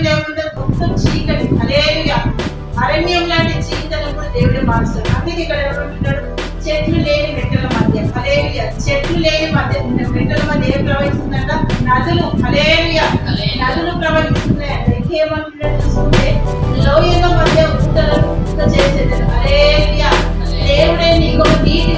అరణ్యం లేకుండా గుంసం చీకటి అలేలుగా అరణ్యం లాంటి జీవితాలను కూడా దేవుడే మారుస్తాడు. అందుకే ఇక్కడ ఏమంటున్నాడు చెట్లు లేని మెట్టల మధ్య అలేలుగా చెట్లు లేని మధ్య మెట్టల మధ్య ఏం ప్రవహిస్తుందంట? నదులు అలేలుగా నదులు ప్రవహిస్తున్నాయంట ఇంకేమంటున్నాడు చూసుకుంటే లోయల మధ్య ఊటలను చేసేది అలేలుగా దేవుడే నీకు నీటి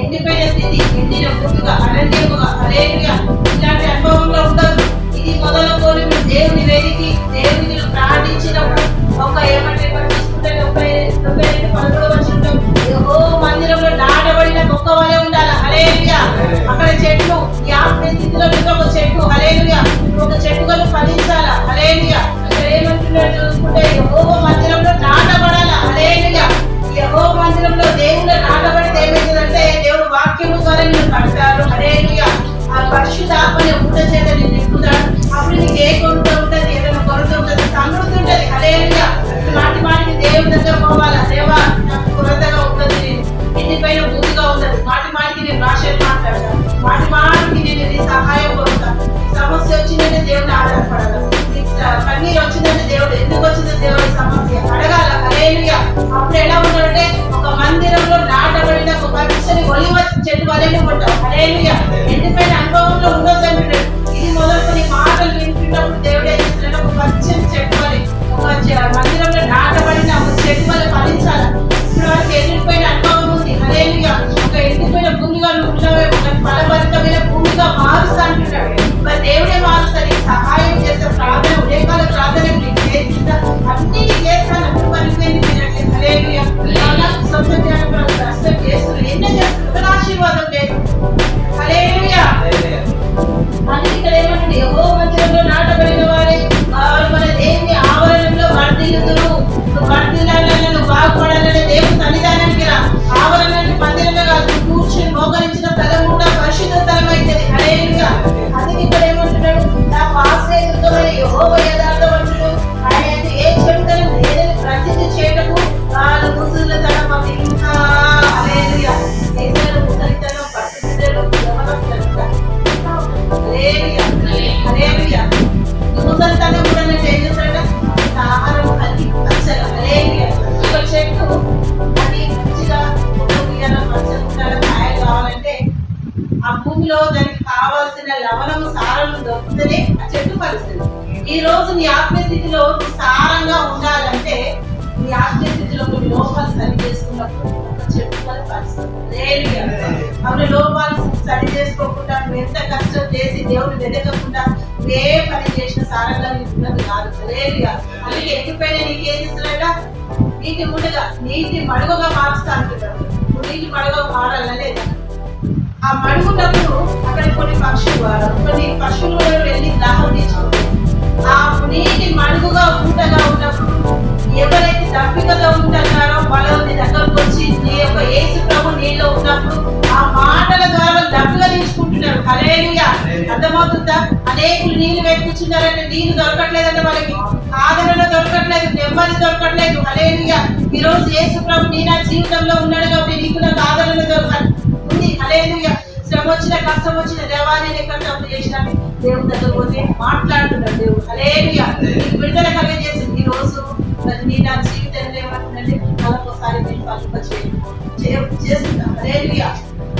ఎండిపోయిన స్థితి ఎండిన పుట్టుక అలాంటి అలేలుగా ఇలాంటి ఇది మొదలుకొని దేవుని వేదికి దేవుని ప్రార్థించినప్పుడు ఒక ఓ మందిరంలో నాటబడిన గొప్ప వలె ఉండాలి అలేలుగా అక్కడ చెట్లు అప్పుడు ఎలా ఉన్నాడంటే ఒక మందిరంలో నాటబడిన ఒక పచ్చని ఒలివ చెట్టు వలెనే ఉంటాం అదే ఎండిపోయిన అనుభవంలో ఉండొద్దు అంటున్నాడు ఇది మొదలుకొని మాటలు ఆత్మస్థితిలో స్థితిలో సారంగా ఉండాలంటే మీ ఆత్మస్థితిలో కొన్ని లోపాలు సరి చేసుకున్నప్పుడు ఒక అవును లోపాలు సరి చేసుకోకుండా నువ్వు ఎంత కష్టం చేసి దేవుడు వెతకకుండా ఏ పని చేసిన సారంగా నీకు ఉన్నది కాదు హల్లెలూయా. అందుకే ఎక్కిపోయిన నీకు ఏం చేస్తున్నాడ నీటి ముడుగా నీటి మడుగుగా మారుస్తా అంటున్నాడు నీటి మడుగుగా మారాలని ఆ మడుగున్నప్పుడు అక్కడ కొన్ని పక్షులు కొన్ని పశువులు కూడా వెళ్ళి దాహం తీర్చుకుంటాయి ఆ నీటి మడుగుగా ఊటగా ఉన్నప్పుడు ఎవరైతే దప్పికగా ఉంటున్నారో వాళ్ళని దగ్గరకు వచ్చి నీ యొక్క యేసు ప్రభు నీళ్ళు ఉన్నప్పుడు ఆ మాటల ద్వారా దప్పిగా తీసుకుంటున్నారు. హల్లెలూయా. అర్థమవుతుందా? అనేకులు నీళ్ళు వెతుకుతున్నారంటే నీళ్ళు దొరకట్లేదంటే వాళ్ళకి. ఆదరణ దొరకట్లేదు నెమ్మది దొరకట్లేదు. హల్లెలూయా. ఈ రోజు యేసు ప్రభు నీ నా జీవితంలో ఉన్నాడు కాబట్టి నీకు నాకు ఆదరణ దొరకాలి. ఉంది. హల్లెలూయా. శ్రమ వచ్చిన కష్టం వచ్చిన దేవాలయం ఎక్కడ తప్పు చేసినా దేవుని దగ్గర పోతే మాట్లాడుతున్నాడు దేవుడు. నీకు విడుదల కలిగజేసింది ఈ రోజు మరి నీ నా జీవితంలో ఏమంటుందంటే మరొకసారి నేను పలుప హల్లెలూయా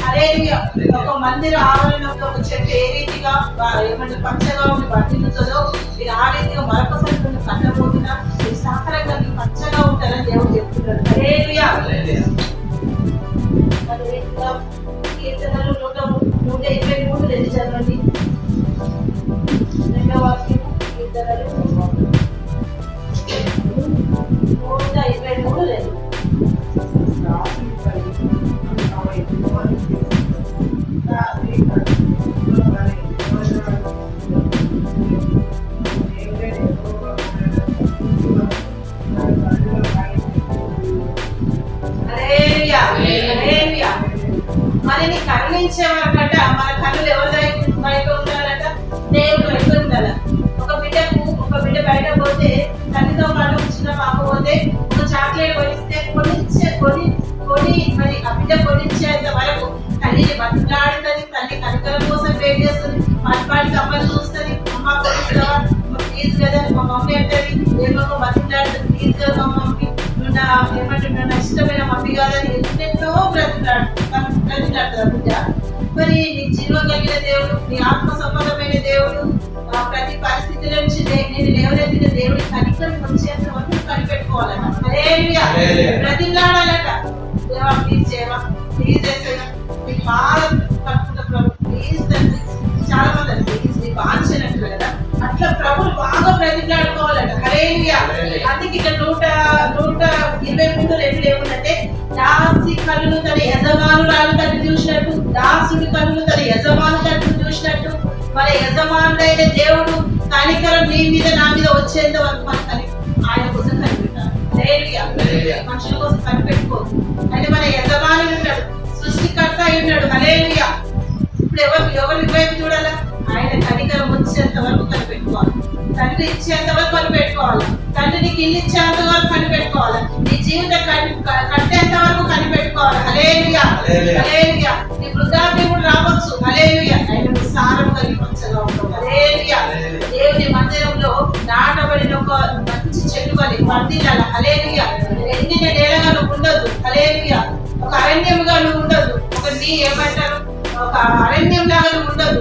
హల్లెలూయా ఒక మందిర ఆవరణంలో ఒక చెట్టు ఏ రీతిగా ఏమంటే పచ్చగా ఉండి వర్తిల్లుతుందో మీరు ఆ రీతిగా మరొకసారి కొన్ని కట్టబోతున్నా మీరు సహకారంగా మీరు పచ్చగా ఉంటారని దేవుడు చెప్తున్నాడు. కీర్తనలు నూట నూట ఇరవై ఏమంటున్నా నా ఇష్టమైన మమ్మీ కాదని ఎన్నెన్నో బ్రతులాడు బ్రతులాడుతుంది బిడ్డ. మరి నీ జీవ కలిగిన దేవుడు నీ ఆత్మ సంబంధమైన దేవుడు ప్రతి పరిస్థితుల నుంచి నేను లేవనెత్తిన దేవుడి కనికరం వచ్చేంత వరకు కనిపెట్టుకోవాలట. హల్లెలూయా. బ్రతిమలాడాలట దేవా ప్లీజ్ చేయవా ప్లీజ్ ఏసయ్యా మీ పాదం పట్టుకున్న ప్రభు. ప్లీజ్ చాలా మంది ప్లీజ్ నీ కదా అట్లా ప్రభులు బాగా బ్రతిమలాడుకోవాలట హల్లెలూయా హల్లెలూయా. అందుకే ఇక్కడ నూట నూట ఇరవై మూడు రెండు ఏముందంటే దాసి కళ్ళు తన యజమానురాలు తను చూసినట్టు దాసుడి కళ్ళు తన యజమాను తను చూసినట్టు మన యజమానుడైన దేవుడు కనికరం నీ మీద నా మీద వచ్చేంత వరకు మన కని ఆయన కోసం కనిపెట్టాలి. మనుషుల కోసం కనిపెట్టుకోదు. అంటే మన యజమానుడు ఉన్నాడు సృష్టికర్త ఉన్నాడు. హలేలుయా ఇప్పుడు ఎవరు ఎవరి వైపు చూడాలా? ఆయన కనికరం వచ్చేంత వరకు కనిపెట్టుకోవాలి. తండ్రి ఇచ్చేంత వరకు కనిపెట్టుకోవాలి. తండ్రి నీకు ఇల్లు ఇచ్చేంత వరకు కనిపెట్టుకోవాలి. నీ జీవితం కట్టేంత వరకు కనిపెట్టుకోవాలి. హల్లెలూయా. హలేలుయా నీ వృద్ధాప్యం కూడా రావచ్చు హలేలుయా ఆయన సారం కలిగి ఉంటావు. Hallelujah hallelujah. దేవుని మందిరంలో నాటబడిన ఒక మంచి చెట్టు వలి వర్దిల్లాల హలేలుయా ఎండిన నేలగా నువ్వు ఉండదు హలేలుయా ఒక అరణ్యముగా నువ్వు ఉండదు ఒక నీ ఏమంటారు? ఒక అరణ్యం లాగా నువ్వు ఉండదు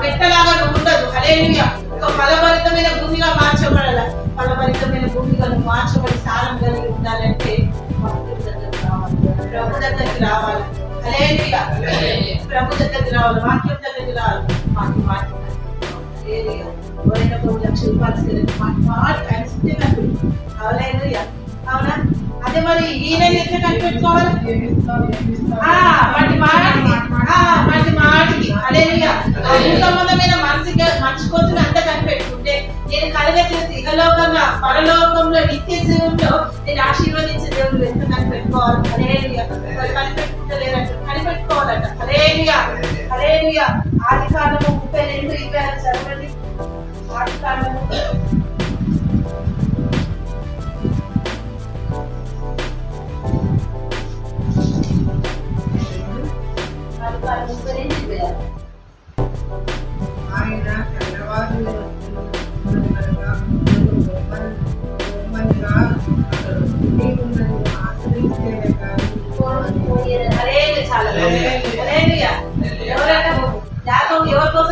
మెట్టలాగా నువ్వు ఉండదు అలేనియా ఒక ఫలభరితమైన భూమిగా మార్చబడాల? ఫలభరితమైన భూమిగా నువ్వు మార్చబడి స్థానం కలిగి ఉండాలంటే ప్రభు దగ్గరికి రావాలి. హలేలుయా ప్రభు దగ్గరికి రావాలి. వాక్యం దగ్గరికి రావాలి. మాకు మాట హల్లెలూయా. ఎవరైనా ఒక లక్ష రూపాయలు ఇస్తే మాకు మాట ఆయన సుత్తే అవునా? అదే మరి ఈయన ఎట్లా కనిపెట్టుకోవాలి? సంబంధమైన మానసిక మంచి కోసం అంత కనిపెట్టుకుంటే నేను కలగచ్చిన చేసి ఇహలోకంగా పరలోకంలో నిత్య జీవంలో నేను ఆశీర్వదించే దేవుడు ఎంత కనిపెట్టుకోవాలి హల్లెలూయా. మరి కనిపెట్టుకోవాలంట. హరేలియా హరేలియా ఆది కాలము ముప్పై రెండు ఇరవై ఆరు చదవండి. ఆది కాలము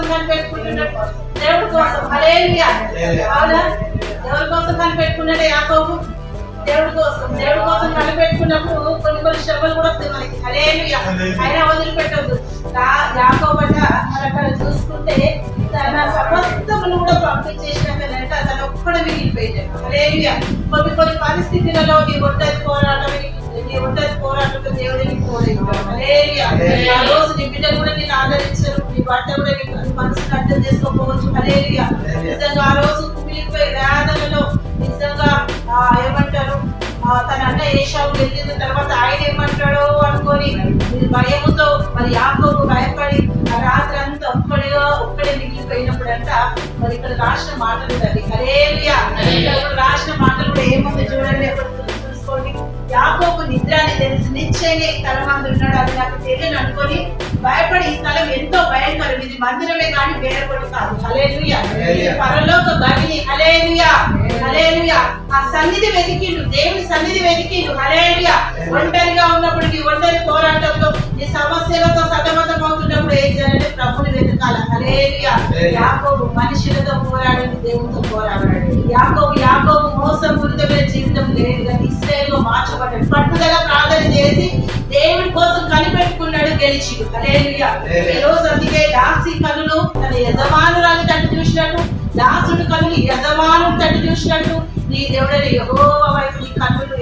కోసం కనిపెట్టుకుంటున్నాడు. దేవుడి కోసం. హల్లెలూయా. అవునా? ఎవరి కోసం కనిపెట్టుకున్నాడు యాకోబు. దేవుడి కోసం. దేవుడి కోసం కనిపెట్టుకున్నప్పుడు కొన్ని కొన్ని శ్రమలు కూడా వస్తాయి మనకి. హల్లెలూయా. ఆయన వదిలిపెట్టద్దు. యాకోబట మరి అక్కడ చూసుకుంటే తన సమస్తమును కూడా పంపించేసినాకనంటే అతను ఒక్కడ మిగిలిపోయాడు. హల్లెలూయా. కొన్ని కొన్ని పరిస్థితులలో నీ ఒంటరి పోరాటం నీ ఒంటరి పోరాటంతో దేవుడిని పోలేదు. హల్లెలూయా. భర్త కూడా మనసును అర్థం చేసుకోకపోవచ్చు. హల్లెలూయా. నిజంగా ఆ రోజు కుమిలిపోయి వేదనలో నిజంగా ఆ, ఏమంటారు? తన అన్న ఏషావు వెళ్ళిన తర్వాత ఆయన ఏమంటాడో అనుకొని భయముతో మరి యాకోబు భయపడి ఆ రాత్రి అంతా ఒక్కడిగా ఒక్కడే మిగిలిపోయినప్పుడు అంట మరి ఇక్కడ రాసిన మాటలు. ఇక్కడ కూడా రాసిన మాటలు కూడా ఏముంది చూడండి చూసుకోండి. యాకోబు నిద్ర అని తెలిసి నిశ్చయంగా అందు ఉన్నాడు అది నాకు తెలియని అనుకొని భయపడి ఈ స్థలం ఎంతో భయంకరం ఇది మందిరమే కానీ వేరే కొట్టు కాదు. పరలోక బలిని హలేలుయా ఆ సన్నిధి వెతికిండు. దేవుని సన్నిధి వెతికిండు. హలేలుయా ఒంటరిగా ఉన్నప్పుడు నీ ఒంటరి పోరాటంలో నీ సమస్యలతో సతమతం అవుతున్నప్పుడు ఏం చేయాలంటే ప్రభుని వెతకాల. హల్లెలూయా. యాకోబు మనుషులతో పోరాడింది. దేవునితో పోరాడాడు. యాకోబు యాకోబు మోసం పూరితమైన జీవితం లేదు. కానీ ఇస్రాయేల్లో మార్చబడ్డాడు. పట్టుదల గెలిచిడు హల్లెలూయా. హల్లెలూయా. ఈ రోజు అందుకే దాసి కనులు తన యజమానురాలు తట్టు చూసినట్టు దాసుడు కనులు యజమాను తట్టు చూసినట్టు నీ దేవుడని యెహోవా వైపు నీ కన్నులు